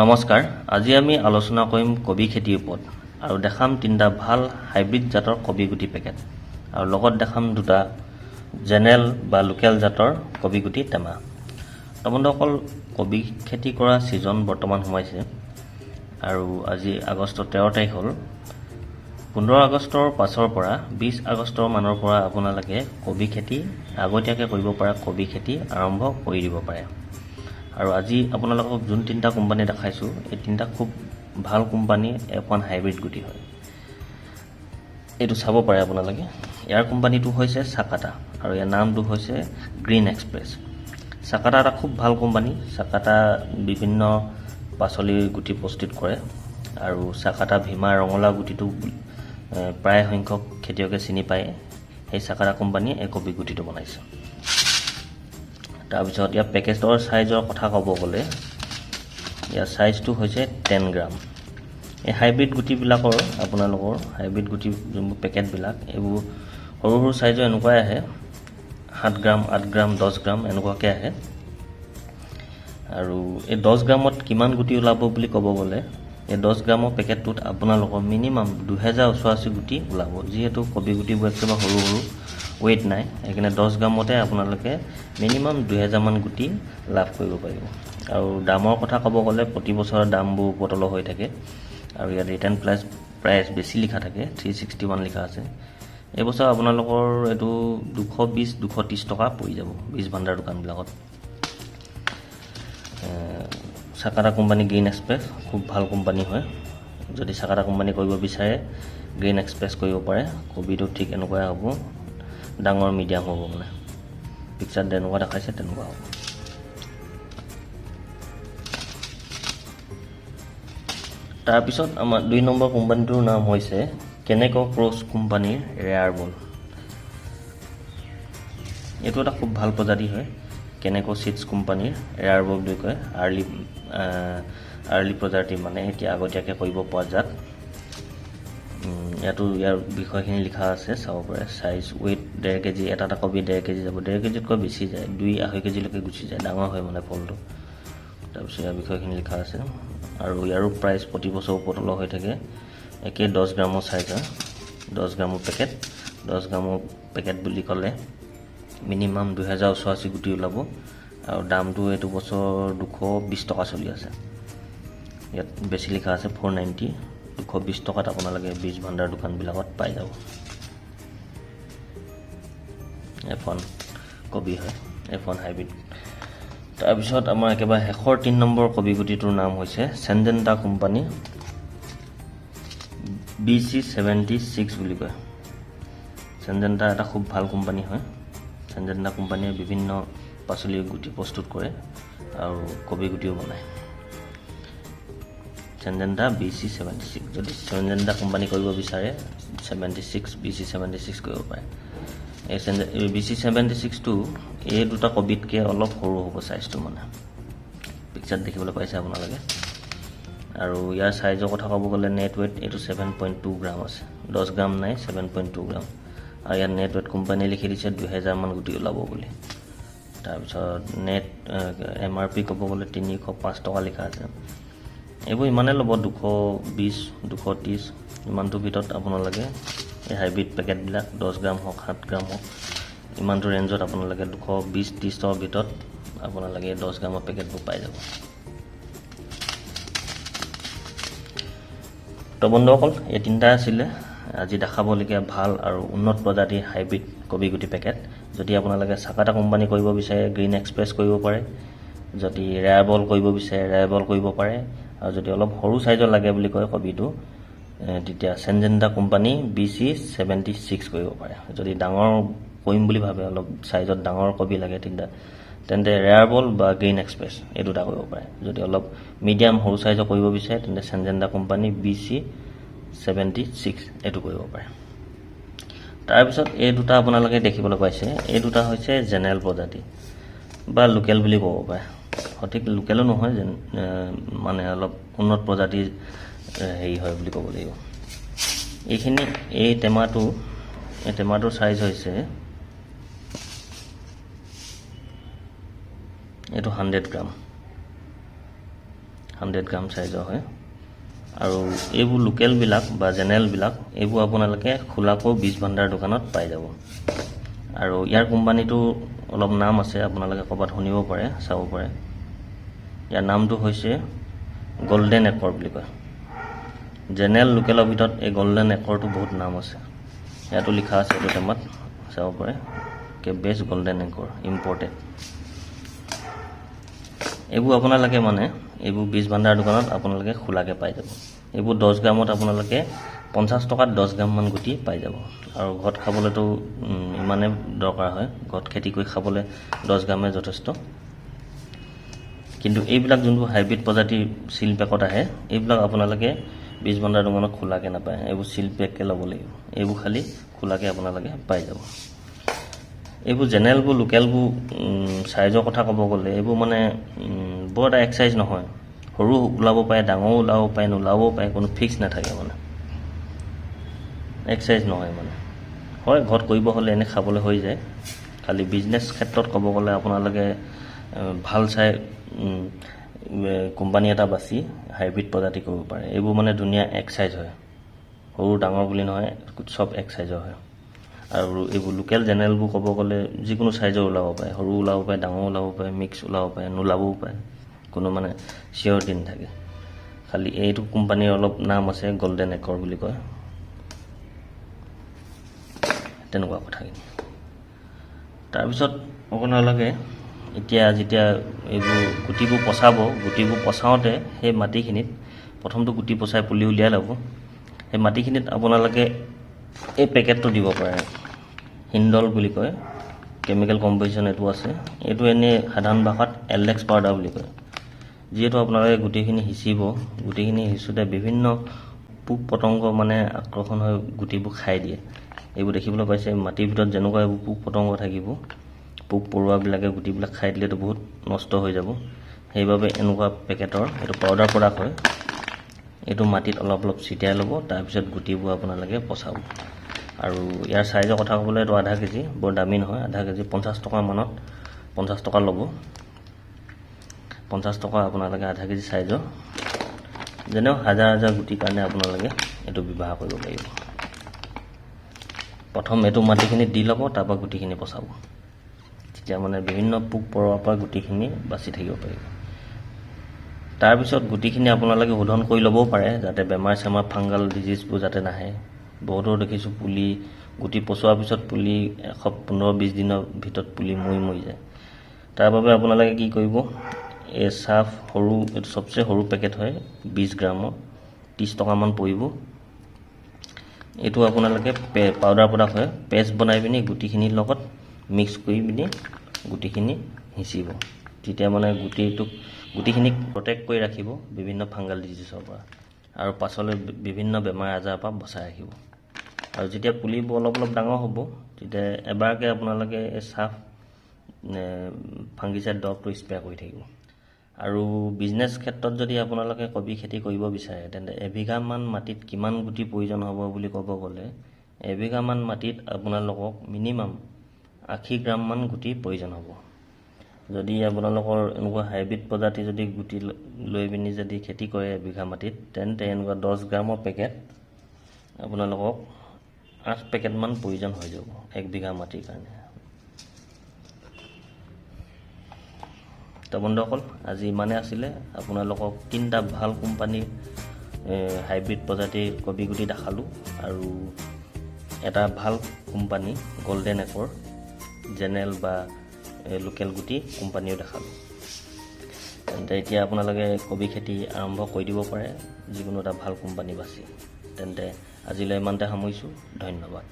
নমস্কাৰ আজি আমি আলোচনা কৰিম কবি খেতিৰ ওপৰত আৰু দেখাম তিনিটা ভাল হাইব্ৰিড জাতৰ কবি গুটি পেকেট আৰু লগত দেখাম দুটা জেনেৰেল বা লোকেল জাতৰ কবি গুটি টেমা। বন্ধুসকল কবি খেতি কৰা ছিজন বৰ্তমান সোমাইছে আৰু আজি আগষ্টৰ তেৰ তাৰিখ হ'ল। পোন্ধৰ আগষ্টৰ পাছৰ পৰা বিছ আগষ্টৰ মানৰ পৰা আপোনালোকে কবি খেতি আগতীয়াকৈ কৰিব পৰা কবি খেতি আৰম্ভ কৰি দিব পাৰে। আৰু আজি আপোনালোকক যোন তিনিটা কোম্পানী দেখাইছোঁ এই তিনিটা খুব ভাল কোম্পানী এফ ওৱান হাইব্ৰিড গুটি হয়। এইটো চাব পাৰে আপোনালোকে। ইয়াৰ কোম্পানীটো হৈছে চাকাটা আৰু ইয়াৰ নামটো হৈছে গ্ৰীণ এক্সপ্ৰেছ। চাকাটা এটা খুব ভাল কোম্পানী। চাকাটা বিভিন্ন পাচলিৰ গুটি প্ৰস্তুত কৰে আৰু চাকাটা ভীমা ৰঙালাও গুটিটো প্ৰায় সংখ্যক খেতিয়কে চিনি পায়। সেই চাকাটা কোম্পানীয়ে এই কবি গুটিটো বনাইছে। তাৰপিছত ইয়াৰ পেকেটৰ চাইজৰ কথা ক'ব গ'লে ইয়াৰ চাইজটো হৈছে টেন গ্ৰাম এই হাইব্ৰিড গুটিবিলাকৰ আপোনালোকৰ হাইব্ৰিড গুটি যোনবোৰ পেকেটবিলাক এইবোৰ সৰু সৰু চাইজৰ এনেকুৱাই আহে। সাত গ্ৰাম আঠ গ্ৰাম দহ গ্ৰাম এনেকুৱাকৈ আহে। আৰু এই দহ গ্ৰামত কিমান গুটি ওলাব বুলি ক'ব গ'লে এই দহ গ্ৰামৰ পেকেটটোত আপোনালোকৰ মিনিমাম দুহেজাৰ ওচৰাচৰি গুটি ওলাব। যিহেতু কবি গুটিবোৰ একেবাৰে সৰু সৰু ৱেইট নাই। সেইকাৰণে দহ গ্ৰামতে আপোনালোকে মিনিমাম দুহেজাৰমান গুটি লাভ কৰিব পাৰিব। আৰু দামৰ কথা ক'ব গ'লে প্ৰতি বছৰৰ দামবোৰ তলৰ হৈ থাকে। আৰু ইয়াত ৰিটাৰ্ণ প্ৰাইচ প্ৰাইচ বেছি লিখা থাকে থ্ৰী ছিক্সটি ওৱান লিখা আছে। এইবছৰ আপোনালোকৰ এইটো দুশ বিছ দুশ ত্ৰিছ টকা পৰি যাব বীজ ভাণ্ডাৰ দোকানবিলাকত। চাকাটা কোম্পানী গ্ৰীণ এক্সপ্ৰেছ খুব ভাল কোম্পানী হয়। যদি চাকাটা কোম্পানী কৰিব বিচাৰে গ্ৰীণ এক্সপ্ৰেছ কৰিব পাৰে। কবিটো ঠিক এনেকুৱাই হ'ব। ডাঙৰ মিডিয়াম হ'ব মানে। পিকচাৰত যেনেকুৱা দেখাইছে তেনেকুৱা হ'ব। তাৰপিছত আমাৰ দুই নম্বৰ কোম্পানীটোৰ নাম হৈছে কেনেক ক্ৰছ কোম্পানীৰ ৰেয়াৰ বল। এইটো এটা খুব ভাল প্ৰজাতি হয়। কেনেক চিডছ কোম্পানীৰ এয়াৰ বল বুলি কয় আৰ্লি আৰ্লি প্ৰজাতি মানে এতিয়া আগতীয়াকৈ কৰিব পৰা উম, ইয়াতো ইয়াৰ বিষয়খিনি লিখা আছে চাব পাৰে। চাইজ ৱেইট ডেৰ কেজি এটা এটা কবি ডেৰ কেজি যাব। ডেৰ কেজিতকৈ বেছি যায় দুই আঢ়ৈ কেজিলৈকে গুচি যায় ডাঙৰ হয় মানে ফলটো। তাৰপিছত ইয়াৰ বিষয়খিনি লিখা আছে। আৰু ইয়াৰো প্ৰাইচ প্ৰতি বছৰ তলৰ হৈ থাকে। একেই দহ গ্ৰামৰ চাইজৰ দহ গ্ৰামৰ পেকেট দহ গ্ৰামৰ পেকেট বুলি ক'লে মিনিমাম দুহেজাৰ ওচৰাচি গুটি ওলাব। আৰু দামটো এইটো বছৰ দুশ বিছ টকা চলি আছে। ইয়াত বেছি লিখা আছে ফ'ৰ নাইণ্টি দুশ বিছ টকাত আপোনালোকে বীজ ভাণ্ডাৰ দোকানবিলাকত পাই যাব। ওৱান কবি হয় ওৱান হাইব্ৰিড তাৰপিছত আমাৰ একেবাৰে শেষৰ তিনি নম্বৰ কবি গুটিটোৰ নাম হৈছে Syngenta company. B C seventy six বুলি কয়। চেনজেণ্টা এটা খুব ভাল কোম্পানী হয়। চেনজেণ্টা কোম্পানীয়ে বিভিন্ন পাচলিৰ গুটি প্ৰস্তুত কৰে আৰু কবি গুটিও বনায়। Syngenta B C seventy six, যদি চেনজেণ্টা কোম্পানী কৰিব বিচাৰে, seventy six, B C seventy six কৰিব পাৰে। এই এই বি চি ছেভেণ্টি ছিক্সটো, এই দুটা কবিতকৈ অলপ সৰু হ'ব চাইজটো মানে। পিকচাৰত দেখিবলৈ পাইছে আপোনালোকে। আৰু ইয়াৰ চাইজৰ কথা ক'ব গ'লে নেট ৱেইট এইটো ছেভেন পইণ্ট টু গ্ৰাম আছে। দহ গ্ৰাম নাই ছেভেন পইণ্ট টু গ্ৰাম আৰু ইয়াত নেট ৱেইট কোম্পানীয়ে লিখি দিছে দুহেজাৰমান গুটি ওলাব বুলি। তাৰপিছত নেট এম আৰ পি ক'ব গ'লে তিনিশ পাঁচ টকা লিখা আছে। এইবোৰ ইমানেই ল'ব দুশ বিছ দুশ ত্ৰিছ ইমানটোৰ ভিতৰত আপোনালোকে এই হাইব্ৰিড পেকেটবিলাক দহ গ্ৰাম হওক সাত গ্ৰাম হওক ইমানটো ৰেঞ্জত আপোনালোকে দুশ বিছ ত্ৰিছ টকাৰ ভিতৰত আপোনালোকে এই দহ গ্ৰামৰ পেকেটবোৰ পাই যাব। তো বন্ধুসকল এই তিনিটা আছিলে। আজি দেখাবলগীয়া ভাল আৰু উন্নত প্ৰজাতিৰ হাইব্ৰিড কবি গুটি পেকেট। যদি আপোনালোকে চাকাটা কোম্পানী কৰিব বিচাৰে গ্ৰীণ এক্সপ্ৰেছ কৰিব পাৰে। যদি ৰেয়াৰ বল কৰিব বিচাৰে ৰেয়াৰ বল কৰিব পাৰে। আৰু যদি অলপ সৰু চাইজৰ লাগে বুলি কয় কবিটো তেতিয়া Syngenta company B C seventy six কৰিব পাৰে। যদি ডাঙৰ কৰিম বুলি ভাবে অলপ চাইজত ডাঙৰ কবি লাগে তেতিয়া তেন্তে ৰেয়াৰ বল বা গ্ৰীণ এক্সপ্ৰেছ এই দুটা কৰিব পাৰে। যদি অলপ মিডিয়াম সৰু চাইজৰ কৰিব বিচাৰে তেন্তে Syngenta company B C seventy six এইটো কৰিব পাৰে। তাৰপিছত এই দুটা আপোনালোকে দেখিবলৈ পাইছে। এই দুটা হৈছে জেনেৰেল প্ৰজাতি বা লোকেল বুলি ক'ব পাৰে। সঠিক লোকেলো নহয়, যেন মানে অলপ উন্নত প্ৰজাতিৰ হেৰি হয় বুলি ক'ব লাগিব। এইখিনি, এই টেমাটো, এই টেমাটোৰ চাইজ হৈছে এইটো হাণ্ড্ৰেড গ্ৰাম হাণ্ড্ৰেড গ্ৰাম চাইজৰ হয়। আৰু এইবোৰ লোকেলবিলাক বা জেনেৰেলবিলাক এইবোৰ আপোনালোকে খোলাকৈ বীজ ভাণ্ডাৰ দোকানত পাই যাব। আৰু ইয়াৰ কোম্পানীটো অলপ নাম আছে আপোনালোকে ক'ৰবাত শুনিব পাৰে চাব পাৰে। ইয়াৰ নামটো হৈছে গল্ডেন একৰ বুলি কয়। জেনেৰেল লোকেলৰ ভিতৰত এই গল্ডেন একৰটো বহুত নাম আছে। ইয়াতো লিখা আছে এইটো টেমাত চাব পাৰে। কে বেষ্ট গল্ডেন একৰ ইম্পৰ্টেড এইবোৰ আপোনালোকে মানে এইবোৰ বীজ ভাণ্ডাৰ দোকানত আপোনালোকে খোলাকৈ পাই যাব। এইবোৰ দহ গ্ৰামত আপোনালোকে পঞ্চাছ টকাত দহ গ্ৰামমান গুটি পাই যাব। আৰু ঘৰত খাবলৈতো ইমানেই দৰকাৰ হয়। ঘৰত খেতি কৰি খাবলৈ দহ গ্ৰামে যথেষ্ট। কিন্তু এইবিলাক যোনবোৰ হাইব্ৰিড প্ৰজাতিৰ চিল পেকত আহে এইবিলাক আপোনালোকে বীজ ভাণ্ডাৰ দোকানত খোলাকৈ নাপায়। এইবোৰ চিল পেককৈ ল'ব লাগিব। এইবোৰ খালি খোলাকৈ আপোনালোকে পাই যাব। এইবোৰ জেনেৰেলবোৰ লোকেলবোৰ চাইজৰ কথা ক'ব গ'লে এইবোৰ মানে বৰ এটা এক্সাইজ নহয়। সৰু ওলাব পাৰে ডাঙৰো ওলাব পাৰে নোলাবও পাৰে কোনো ফিক্স নাথাকে মানে। এক্সাইজ নহয় মানে। হয় ঘৰত কৰিব হ'লে এনে খাবলৈ হৈ যায়। খালি বিজনেছ ক্ষেত্ৰত ক'ব গ'লে আপোনালোকে ভাল চাই কোম্পানী এটা বাছি হাইব্ৰিড প্ৰজাতি কৰিব পাৰে। এইবোৰ মানে ধুনীয়া এক্সাইজ হয়। সৰু ডাঙৰ বুলি নহয় চব এক্সাইজৰ হয়। আৰু এইবোৰ লোকেল জেনেৰেলবোৰ ক'ব গ'লে যিকোনো চাইজৰ ওলাব পাৰে সৰু ওলাব পাৰে ডাঙৰ ওলাব পাৰে মিক্স ওলাব পাৰে নোলাবও পাৰে কোনো মানে চিয়ৰিটি নাথাকে। খালি এইটো কোম্পানীৰ অলপ নাম আছে গল্ডেন একৰ বুলি কয়। তেনেকুৱা কথাখিনি। তাৰপিছত আপোনালোকে এতিয়া যেতিয়া এইবোৰ গুটিবোৰ পচাব গুটিবোৰ পচাওঁতে সেই মাটিখিনিত প্ৰথমটো গুটি পচাই পুলি উলিয়াই ল'ব। সেই মাটিখিনিত আপোনালোকে এই পেকেটটো দিব পাৰে। হিন্দল বুলি কয়। কেমিকেল কম্পজিশ্যন এইটো আছে। এইটো এনেই সাধাৰণ ভাষাত এলেক্স পাউডাৰ বুলি কয়। যিহেতু আপোনালোকে গুটিখিনি সিঁচিব গুটিখিনি সিঁচোতে বিভিন্ন পোক পতংগ মানে আকৰ্ষণ হৈ গুটিবোৰ খাই দিয়ে। এইবোৰ দেখিবলৈ পাইছে মাটিৰ ভিতৰত যেনেকুৱা এইবোৰ পোক পতংগ থাকিব পোক পৰুৱাবিলাকে গুটিবিলাক খাই দিলেতো বহুত নষ্ট হৈ যাব। সেইবাবে এনেকুৱা পেকেটৰ এইটো পাউডাৰ প্ৰডাক্ট হয়। এইটো মাটিত অলপ অলপ ছিটিয়াই ল'ব তাৰপিছত গুটিবোৰ আপোনালোকে পচাব। আৰু ইয়াৰ চাইজৰ কথা ক'বলৈ এইটো আধা কেজি বৰ দামী নহয় আধা কেজি পঞ্চাছ টকা মানত পঞ্চাছ টকা ল'ব। পঞ্চাছ টকা আপোনালোকে আধা কেজি চাইজৰ। যেনেও হাজাৰ হাজাৰ গুটিৰ কাৰণে আপোনালোকে এইটো ব্যৱহাৰ কৰিব পাৰিব। প্ৰথম এইটো মাটিখিনি দি ল'ব তাৰপৰা গুটিখিনি পচাব। তেতিয়া মানে বিভিন্ন পোক পৰুৱাৰ পৰা গুটিখিনি বাচি থাকিব পাৰিব। তাৰপিছত গুটিখিনি আপোনালোকে শোধন কৰি ল'বও পাৰে যাতে বেমাৰ চেমাৰ ফাংগাল ডিজিজবোৰ যাতে নাহে। বহুতো দেখিছোঁ পুলি গুটি পচোৱাৰ পিছত পুলি এশ পোন্ধৰ বিছ দিনৰ ভিতৰত পুলি মৰি মৰি যায়। তাৰ বাবে আপোনালোকে কি কৰিব এই চাফ সৰু এইটো চবচে সৰু পেকেট হয় বিছ গ্ৰামৰ ত্ৰিছ টকামান পৰিব। এইটো আপোনালোকে পাউডাৰ প্ৰডাক্ট হয় পেষ্ট বনাই পিনি গুটিখিনিৰ লগত মিক্স কৰি পিনি গুটিখিনি সিঁচিব। তেতিয়া মানে গুটিটোক গুটিখিনিক প্ৰটেক্ট কৰি ৰাখিব বিভিন্ন ফাংগাল ডিজিজৰ পৰা। আৰু পাছলৈ বিভিন্ন বেমাৰ আজাৰৰ পৰা বচাই ৰাখিব। আৰু যেতিয়া পুলিবোৰ অলপ অলপ ডাঙৰ হ'ব তেতিয়া এবাৰকৈ আপোনালোকে এই চাফ ফাংগিচাইড দৰৱটো স্প্ৰে কৰি থাকিব। আৰু বিজনেছ ক্ষেত্ৰত যদি আপোনালোকে কবি খেতি কৰিব বিচাৰে তেন্তে এবিঘামান মাটিত কিমান গুটি প্ৰয়োজন হ'ব বুলি ক'ব গ'লে এবিঘামান মাটিত আপোনালোকক মিনিমাম আশী গ্ৰামমান গুটিৰ প্ৰয়োজন হ'ব। যদি আপোনালোকৰ এনেকুৱা হাইব্ৰিড প্ৰজাতি যদি গুটি ল- পিনি যদি খেতি কৰে এবিঘা মাটিত তেন্তে এনেকুৱা দহ গ্ৰামৰ পেকেট আপোনালোকক আঠ পেকেটমান প্ৰয়োজন হৈ যাব এক বিঘা মাটিৰ কাৰণে। তো বন্ধুসকল আজি ইমানে আছিলে। আপোনালোকক তিনিটা ভাল কোম্পানীৰ হাইব্ৰিড প্ৰজাতিৰ কবি গুটি দেখালোঁ আৰু এটা ভাল কোম্পানী গল্ডেন একৰ জেনেৰেল বা লোকেল গুটি কোম্পানীও দেখালোঁ তেন্তে এতিয়া আপোনালোকে কবি খেতি আৰম্ভ কৰি দিব পাৰে। যিকোনো এটা ভাল কোম্পানী বাছি। তেন্তে আজিলৈ ইমানতে সামৰিছোঁ। ধন্যবাদ।